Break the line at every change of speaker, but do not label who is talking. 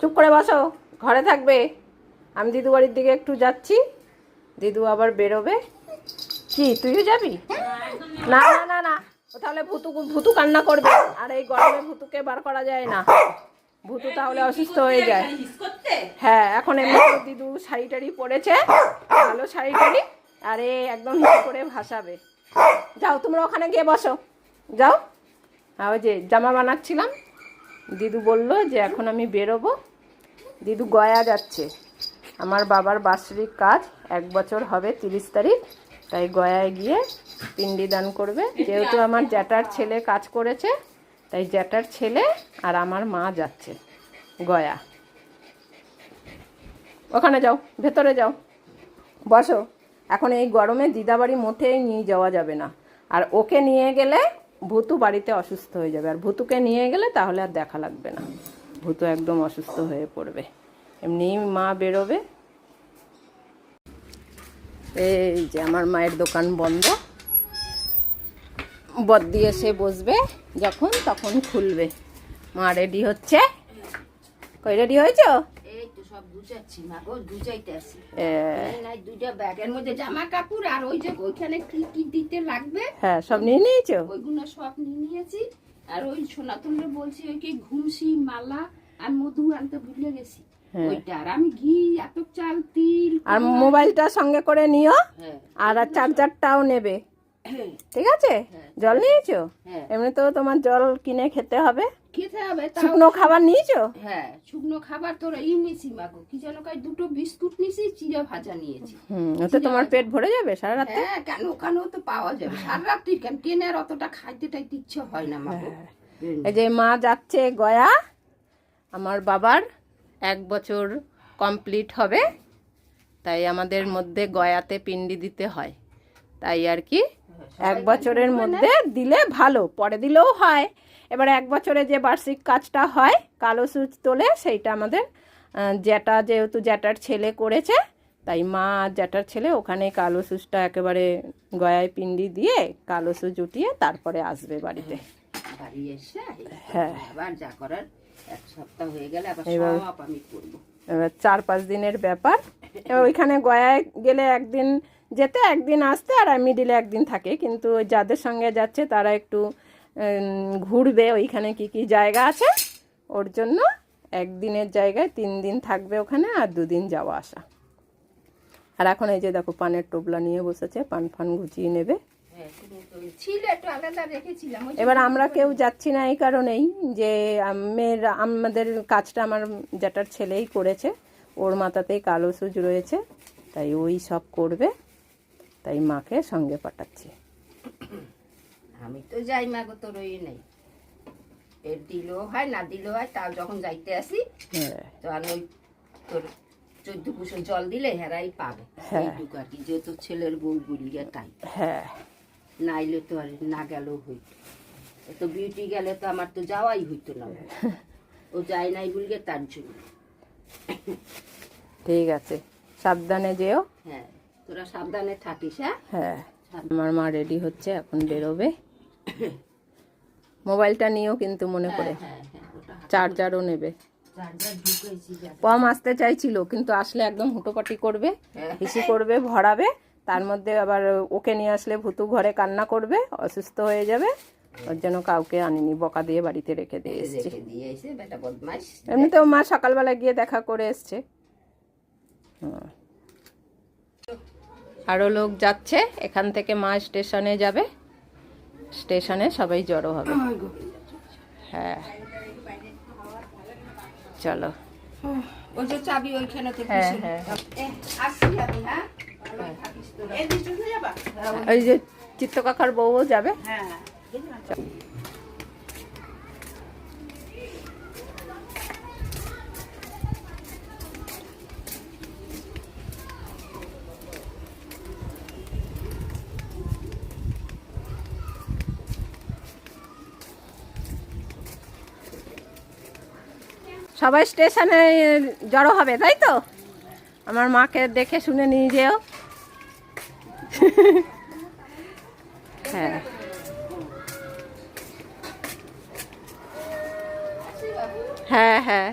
চুপ করে বসো, ঘরে থাকবে। আমি দিদু বাড়ির দিকে একটু যাচ্ছি। দিদু আবার বেরোবে। কি, তুইও যাবি? না না না না। তাহলে ভুতু ভুতু কান্না করবে। আর এই গরমে ভুতুকে বার করা যায় না। ভুতু তাহলে অসুস্থ হয়ে যায়। হ্যাঁ এখন এমনি দিদু শাড়ি টাড়ি পরেছে। ভালো শাড়ি টাড়ি আর এ একদম করে ভাসাবে। যাও, তোমরা ওখানে গিয়ে বসো। যাও। আর ওই যে জামা বানাচ্ছিলাম। দিদু বলল যে, এখন আমি বেরোবো। দিদু গয়া যাচ্ছে। আমার বাবার বাৎসরিক কাজ এক বছর হবে তিরিশ তারিখ, তাই গয়ায় গিয়ে পিন্ডি দান করবে। যেহেতু আমার জ্যাঠার ছেলে কাজ করেছে, তাই জ্যাঠার ছেলে আর আমার মা যাচ্ছে গয়া। ওখানে যাও, ভেতরে যাও। বসো। এখন এই গরমে দিদাবাড়ি মোটেই নিয়ে যাওয়া যাবে না। আর ওকে নিয়ে গেলে ভুতু বাড়িতে অসুস্থ হয়ে যাবে। আর ভুতুকে নিয়ে গেলে তাহলে আর দেখা লাগবে না। ভুতু একদম অসুস্থ হয়ে পড়বে। এমনি মা বেরোবে। এই যে আমার মায়ের দোকান বন্ধ। বদ দিয়ে সে বসবে যখন, তখন খুলবে। মা রেডি হচ্ছে। কই, রেডি হয়েছো?
সব গুছাচ্ছি মা গো গুছাইতে আসি।
এ,
নাই দুইটা ব্যাগের মধ্যে জামা কাপড় আর ওই যে ওইখানে কি কি দিতে লাগবে?
হ্যাঁ সব নিয়ে নিয়েছো?
ওইগুলো সব নিয়ে নিয়েছি। আর ওই বলছি ওই কি ঘুমসি মালা আর মধু আনতে ভুলে গেছি।
হ্যাঁ।
ওইটা। আর আমি ঘি এত চাল তিল
আর মোবাইলটা সঙ্গে করে নিও।
হ্যাঁ।
আর চার্জারটাও নেবে। ঠিক আছে? জল নিয়েছো?
হ্যাঁ।
এমনি তো তোমার জল কিনে খেতে হবে।
খেতে হবে
শুকনো খাবার নিয়েছো?
হ্যাঁ শুকনো খাবার তোরা ই নিয়েছি মাগো। কি যেন কয় দুটো বিস্কুট নিয়েছি চিড়া ভাজা নিয়েছি।
হুম ওতে তোমার পেট ভরে যাবে সারা রাত?
হ্যাঁ কেন ওখানেও তো পাওয়া যাবে? সারা রাত্রি কেন ট্রেনে আর অতটা খাইতে টাইতে ইচ্ছে হয় না মাগো।
এই যে মা যাচ্ছে গয়া আমার বাবার এক বছর কমপ্লিট হবে। তাই আমাদের মধ্যে গয়াতে পিন্ডি দিতে হয়। তাই আর কি এক বছরের মধ্যে দিলে ভালো পরে দিলেও হয়। এবার এক বছরে যে বার্ষিক কাজটা হয় কালো সুচ তোলে সেইটা আমাদের জ্যাঠা যেহেতু জ্যাঠার ছেলে করেছে তাই মা আর জ্যাঠার ছেলে ওখানে কালো সুচটা একেবারে গয়ায় পিন্ডি দিয়ে কালো সুচ উঠিয়ে তারপরে আসবে বাড়িতে।
বাড়ি এসে
হ্যাঁ।
আবার যা করার এক সপ্তাহ হয়ে গেলে আবার সব আমি করব।
এবার চার পাঁচ দিনের ব্যাপার। ওইখানে গয়ায় গেলে একদিন যেতে একদিন আসতে আর মিডিলে একদিন থাকে। কিন্তু যাদের সঙ্গে যাচ্ছে তারা একটু ঘুরবে ওইখানে কি কি জায়গা আছে? ওর জন্য একদিনের জায়গায় তিন দিন থাকবে ওখানে আর দুদিন যাওয়া আসা। আর এখন এই যে দেখো পানের টোপলা নিয়ে বসেছে পান ফান গুছিয়ে নেবে। এবার আমরা কেউ যাচ্ছি না এই কারণেই যে আমের আমাদের কাজটা আমার জ্যাঠার ছেলেই করেছে ওর মাথাতেই কালো সুজ রয়েছে তাই ওই সব করবে। তাই মাকে সঙ্গে পাঠাচ্ছি।
আমি তো যাই মা গো তোর ওই নেই। এর দিলেও হয় না দিলেও হয় তাও যখন যাইতে আসি
হ্যাঁ।
তো আর ওই তোর চোদ্দ কুশো জল দিলে হেরাই পাবে।
হ্যাঁ।
এইটুকু আর কি যেহেতু ছেলের বউ বলিয়া তাই।
হ্যাঁ।
নাইলে তো আর না গেলেও হইতো। তো বিউটি গেলে তো আমার তো যাওয়াই হইতো না। ও যায় নাই বলিয়ে তার জন্য।
ঠিক আছে সাবধানে যেও।
হ্যাঁ। তোরা সাবধানে থাকিস হ্যাঁ?
হ্যাঁ। আমার মা রেডি হচ্ছে এখন বেরোবে। মোবাইলটা নিয়েও কিন্তু মনে করে
হ্যাঁ হ্যাঁ
চার্জারও নেবে। পম আসতে চাইছিল কিন্তু আসলে একদম হুটোপাটি করবে
হ্যাঁ।
হিসি করবে ভরাবে। তার মধ্যে আবার ওকে নিয়ে আসলে ভুতু ঘরে কান্না করবে অসুস্থ হয়ে যাবে। ওর জন্য কাউকে আনিনি বকা দিয়ে বাড়িতে রেখে দিয়ে এসছে। এমনিতেও মা সকালবেলা গিয়ে দেখা করে এসছে। হুম। আরও লোক যাচ্ছে এখান থেকে মা স্টেশনে যাবে। স্টেশনে সবাই জড়ো হবে। হ্যাঁ। চলো।
ওই যে চাবি ওইখানে
হ্যাঁ, হ্যাঁ।
হ্যাঁ? তোরা।
ওই যে চিত্তকাকার বউও যাবে। সবাই স্টেশনে জড়ো হবে, তাই তো? আমার মাকে দেখে শুনে নিয়ে যেও। হ্যাঁ। হ্যাঁ হ্যাঁ।